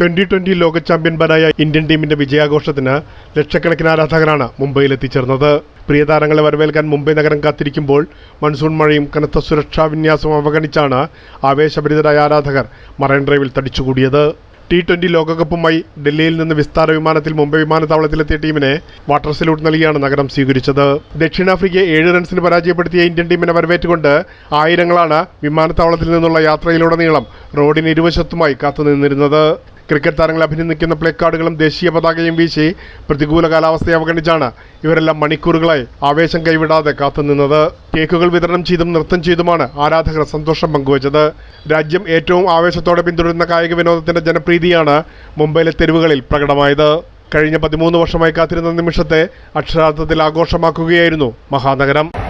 Twenty twenty ലോക ചാമ്പ്യന്മാരായ Indian ടീമിന്റെ വിജയാഘോഷത്തിന് ലക്ഷക്കണക്കിന് ആരാധകരാണ് മുംബൈയിൽ എത്തിച്ചേർന്നത്. പ്രിയ താരങ്ങളെ വരവേൽക്കാൻ മുംബൈ നഗരം കാത്തിരിക്കുമ്പോൾ മൺസൂൺ മഴയും കനത്ത സുരക്ഷാ വിന്യാസവും അവഗണിച്ചാണ് ആവേശഭരിതരായ ആരാധകർ മറൈൻ ഡ്രൈവിൽ തടിച്ചുകൂടിയത്. ടി ട്വന്റി ലോകകപ്പുമായി ഡൽഹിയിൽ നിന്ന് വിസ്താര വിമാനത്തിൽ മുംബൈ വിമാനത്താവളത്തിലെത്തിയ ടീമിനെ വാട്ടർ സല്യൂട്ട് നൽകിയാണ് നഗരം സ്വീകരിച്ചത്. ദക്ഷിണാഫ്രിക്കയെ ഏഴ് റൺസിന് പരാജയപ്പെടുത്തിയ ഇന്ത്യൻ ടീമിനെ വരവേറ്റുകൊണ്ട് ആയിരങ്ങളാണ് വിമാനത്താവളത്തിൽ നിന്നുള്ള യാത്രയിലുടനീളം റോഡിന് ഇരുവശത്തുമായി കാത്തുനിന്നിരുന്നത്. ക്രിക്കറ്റ് താരങ്ങളെ അഭിനന്ദിക്കുന്ന പ്ലേ കാർഡുകളും ദേശീയ പതാകയും വീശി പ്രതികൂല കാലാവസ്ഥയെ അവഗണിച്ചാണ് ഇവരെല്ലാം മണിക്കൂറുകളായി ആവേശം കൈവിടാതെ കാത്തുനിന്നത്. കേക്കുകൾ വിതരണം ചെയ്തും നൃത്തം ചെയ്തുമാണ് ആരാധകർ സന്തോഷം പങ്കുവച്ചത്. രാജ്യം ഏറ്റവും ആവേശത്തോടെ പിന്തുടരുന്ന കായിക വിനോദത്തിന്റെ ജനപ്രീതിയാണ് മുംബൈയിലെ തെരുവുകളിൽ പ്രകടമായത്. കഴിഞ്ഞ പതിമൂന്ന് വർഷമായി കാത്തിരുന്ന നിമിഷത്തെ അക്ഷരാർത്ഥത്തിൽ ആഘോഷമാക്കുകയായിരുന്നു മഹാനഗരം.